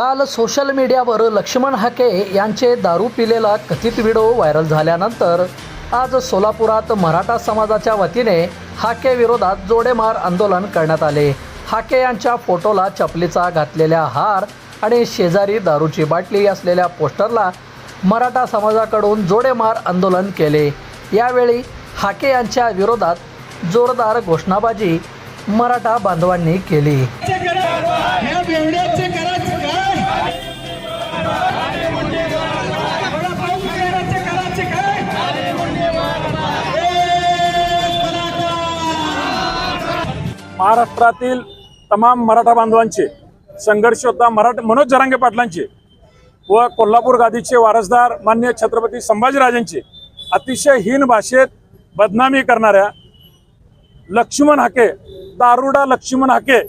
काल सोशल मीडियावर लक्ष्मण हाके यांचे दारू पिलेला कथित व्हिडिओ व्हायरल झाल्यानंतर आज सोलापुरात मराठा समाजाच्या वतीने हाके विरोधात जोडेमार आंदोलन करण्यात आले. हाके यांच्या फोटोला चपलीचा घातलेल्या हार आणि शेजारी दारूची बाटली असलेल्या पोस्टरला मराठा समाजाकडून जोडेमार आंदोलन केले. यावेळी हाके यांच्या विरोधात जोरदार घोषणाबाजी मराठा बांधवांनी केली. महाराष्ट्रातील तमाम मराठा बांधवांचे संघर्षोद्धा मराठ मराठा मनोज जरांगे पाटलांचे व कोल्हापूर गादीचे वारसदार मान्य छत्रपती संभाजीराजांचे अतिशय हीन भाषेत बदनामी करणाऱ्या लक्ष्मण हाके दारुडा लक्ष्मण हाके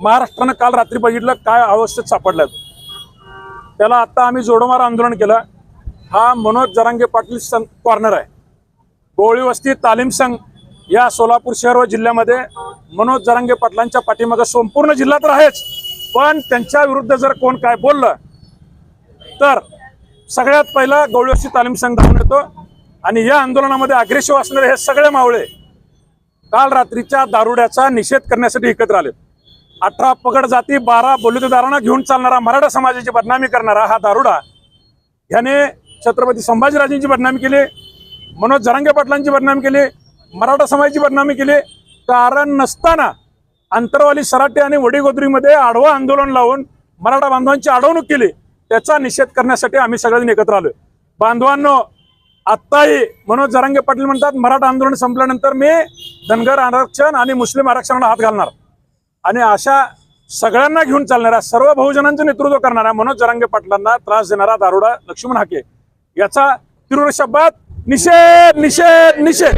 महाराष्ट्रानं काल रात्री बघितलं काय अवस्थेत सापडल्यात. त्याला आता आम्ही जोडोमार आंदोलन केलं. हा मनोज जरांगे पाटील सं कॉर्नर आहे. गोळी वस्ती तालीम संघ या सोलापूर शहर व जिल्ह्यामध्ये मनोज जरांगे पाटलांच्या पाठीमागं संपूर्ण जिल्हा तर आहेच. पण त्यांच्या विरुद्ध जर कोण काय बोललं तर सगळ्यात पहिला गवळी तालीम संघ धावून येतो. आणि या आंदोलनामध्ये अग्रेसिव्ह असणारे हे सगळे मावळे काल रात्रीच्या दारुड्याचा निषेध करण्यासाठी एकत्र आले अठरा पगड जाती बारा बलुतेदारांना घेऊन चालणारा मराठा समाजाची बदनामी करणारा हा दारुडा. ह्याने छत्रपती संभाजीराजेंची बदनामी केली मनोज जरांगे पाटलांची बदनामी केली मराठा समाजाची बदनामी केली. कारण नसताना अंतरवाली सराटे आणि वडीगोदरीमध्ये आडवं आंदोलन लावून मराठा बांधवांची अडवणूक केली त्याचा निषेध करण्यासाठी आम्ही सगळ्यांनी एकत्र आलो बांधवांनो आत्ताही मनोज जरांगे पाटील म्हणतात मराठा आंदोलन संपल्यानंतर मी धनगर आरक्षण आणि मुस्लिम आरक्षणाला हात घालणार. आणि अशा सगळ्यांना घेऊन चालणाऱ्या सर्व बहुजनांचं नेतृत्व करणाऱ्या मनोज जरांगे पाटलांना त्रास देणारा दारोडा लक्ष्मण हाके. याचा तीव्र शब्दात निषेध निषेध निषेध.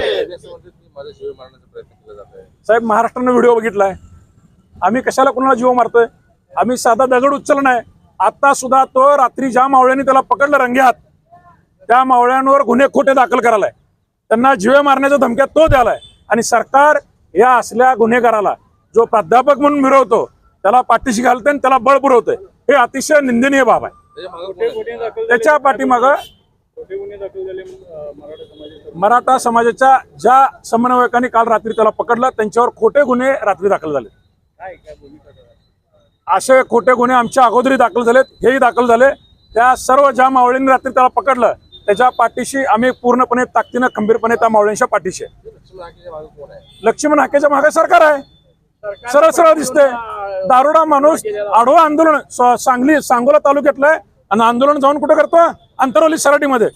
साहेब महाराष्ट्रानं व्हिडिओ बघितलाय. आम्ही कशाला कोणाला जीव मारतोय? आम्ही साधा दगड उचलला नाही. आता सुद्धा तो रात्री ज्या मावळ्यांनी त्याला पकडलं रंग्यात त्या मावळ्यांवर गुन्हे खोटे दाखल करायलाय. त्यांना जीवे मारण्याच्या धमक्यात तो द्यालाय आणि सरकार या असल्या गुन्हेगाराला जो प्राध्यापक म्हणून मिरवतो त्याला पाठीशी घालते आणि त्याला बळ पुरवतोय हे अतिशय निंदनीय बाब आहे. त्याच्या पाठीमाग पाठीमागं मराठा समाजाच्या ज्या समन्वयकांनी काल रात्री त्याला पकडलं त्यांच्यावर खोटे गुन्हे रात्री दाखल झाले. असे खोटे गुन्हे आमच्या अगोदरी दाखल झालेत हेही दाखल झाले. त्या सर्व ज्या मावळींनी रात्री त्याला पकडलं त्याच्या पाठीशी आम्ही पूर्णपणे ताकदीनं खंबीरपणे त्या मावळ्यांच्या पाठीशी लक्ष्मण लक्ष्मण हाकेच्या मागे सरकार आहे. सरळ सरळ दिसते दारुडा माणूस आडवं आंदोलन सांगली सांगोला तालुक्यातलं आहे. आणि आंदोलन जाऊन कुठं करतो अंतरवली सराटीमध्ये.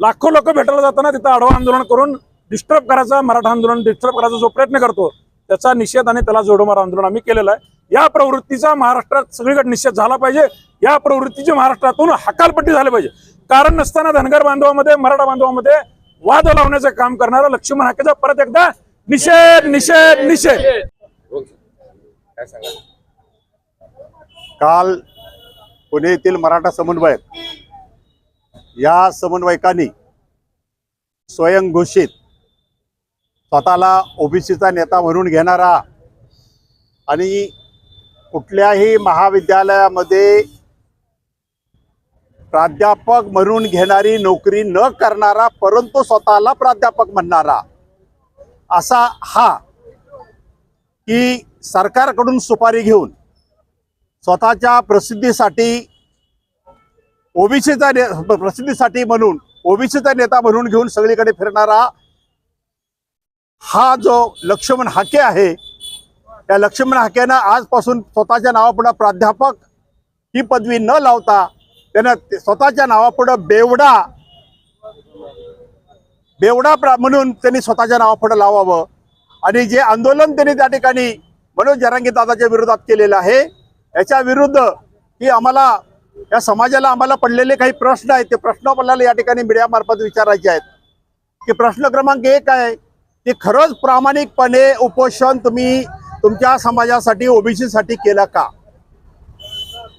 लाखो लोक भेटायला जाताना तिथं आडवं आंदोलन करून डिस्टर्ब करायचा मराठा आंदोलन डिस्टर्ब करायचा जो प्रयत्न करतो त्याचा निषेध आणि त्याला जोडोमार आंदोलन आम्ही केलेलं आहे. या प्रवृत्तीचा महाराष्ट्रात सगळीकडे निषेध झाला पाहिजे. या प्रवृत्तीची महाराष्ट्रातून हकालपट्टी झाली पाहिजे. कारण नसताना धनगर बांधवामध्ये मराठा बांधवामध्ये वाद लावण्याचं काम करणारा लक्ष्मण हाकेचा परत एकदा निषेध निषेध निषेध. काय सांगा काल पुणे येथील मराठा समन्वयक या समन्वयकांनी स्वयंघोषित स्वतःला ओबीसीचा नेता म्हणून घेणारा आणि कुठल्याही महाविद्यालयामध्ये प्राध्यापक म्हणून घेणारी नोकरी न करणारा परंतु स्वतःला प्राध्यापक म्हणणारा असा हा की सरकारकडून सुपारी घेऊन स्वतःच्या प्रसिद्धीसाठी ओबीसीचा ने प्रसिद्धीसाठी म्हणून ओबीसीचा नेता म्हणून घेऊन सगळीकडे फिरणारा हा जो लक्ष्मण हाके आहे त्या लक्ष्मण हाकेनं आजपासून स्वतःच्या नावापुढं प्राध्यापक ही पदवी न लावता त्यानं स्वतःच्या नावापुढं बेवडा बेवडा प्रा म्हणून त्यांनी स्वतःच्या नावापुढं लावावं. आणि जे आंदोलन त्यांनी त्या ठिकाणी मनोज जरांगी दादाच्या विरोधात केलेलं आहे याच्या विरुद्ध की आम्हाला या समाजाला आम्हाला पडलेले काही प्रश्न आहेत ते प्रश्न आपल्याला या ठिकाणी मीडियामार्फत विचारायचे आहेत. की प्रश्न क्रमांक एक आहे की खरंच प्रामाणिकपणे उपोषण तुम्ही तुमच्या समाजासाठी ओबीसीसाठी केलं का?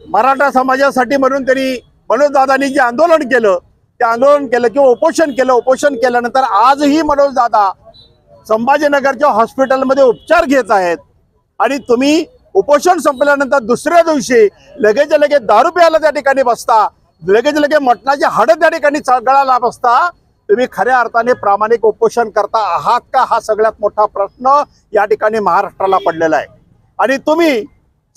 मराठा समाजासाठी म्हणून त्यांनी मनोजदादांनी जे आंदोलन केलं ते आंदोलन केलं किंवा उपोषण केलं उपोषण केल्यानंतर आजही मनोजदादा संभाजीनगरच्या हॉस्पिटलमध्ये उपचार घेत आहेत आणि तुम्ही उपोषण संपल्यानंतर दुसऱ्या दिवशी लगेच लगेच दारू प्यायला त्या ठिकाणी बसता लगेच लगेच मटणाची हाडं त्या ठिकाणी गळाला बसता तुम्ही खऱ्या अर्थाने प्रामाणिक उपोषण करता आहात का? हा सगळ्यात मोठा प्रश्न या ठिकाणी महाराष्ट्राला पडलेला आहे. आणि तुम्ही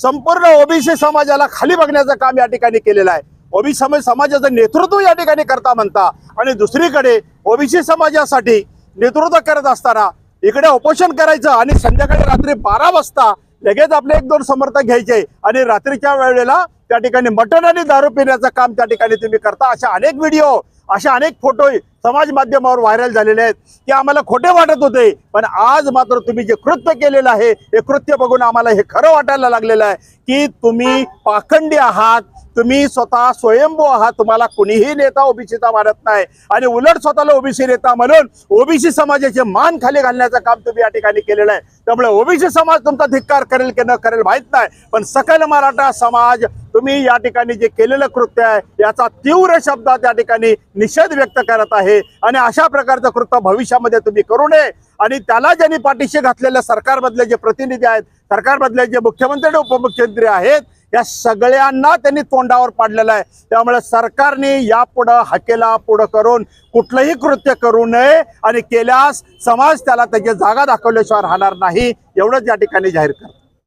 संपूर्ण ओबीसी समाजाला खाली बघण्याचं काम या ठिकाणी केलेलं आहे. ओबीसी समाज समाजाचं नेतृत्व या ठिकाणी करता म्हणता आणि दुसरीकडे ओबीसी समाजासाठी नेतृत्व करत असताना इकडे उपोषण करायचं आणि संध्याकाळी रात्री बारा वाजता लगेच आपले एक दोन समर्थक घ्यायचे आणि रात्रीच्या वेळेला त्या ठिकाणी मटण आणि दारू पिण्याचं काम त्या ठिकाणी तुम्ही करता. अशा अनेक व्हिडिओ अशा अनेक फोटो समाज माध्यमावर व्हायरल झालेले आहेत. की आम्हाला खोटे वाटत होते. पण आज मात्र तुम्ही जे कृत्य केलेलं आहे हे कृत्य बघून आम्हाला हे खरं वाटायला लागलेलं आहे की तुम्ही पाखंडी आहात. तुम्ही स्वतः स्वयंभू आहात. तुम्हाला कुणीही नेता ओबीसीचा मानत नाही. आणि उलट स्वतःला ओबीसी नेता म्हणून ओबीसी समाजाचे मान खाली घालण्याचं काम तुम्ही या ठिकाणी केलेलं आहे. त्यामुळे ओबीसी समाज तुमचा धिक्कार करेल की न करेल माहीत नाही. पण सकल मराठा समाज तुम्ही या ठिकाणी जे केलेलं कृत्य आहे याचा तीव्र शब्दात या ठिकाणी निषेध व्यक्त करत आहे. आहे. आणि अशा प्रकारचं कृत्य भविष्यामध्ये तुम्ही करू नये. आणि त्याला ज्यांनी पाठीशी घातलेल्या सरकारमधले जे प्रतिनिधी आहेत सरकारमधले जे मुख्यमंत्री आणि उपमुख्यमंत्री आहेत या सगळ्यांना त्यांनी तोंडावर पाडलेलं आहे. त्यामुळे सरकारने यापुढं हाकेला पुढं करून कुठलंही कृत्य करू नये. आणि केल्यास समाज त्याला त्याची जागा दाखवल्याशिवाय राहणार नाही. एवढंच या ठिकाणी जाहीर करतो.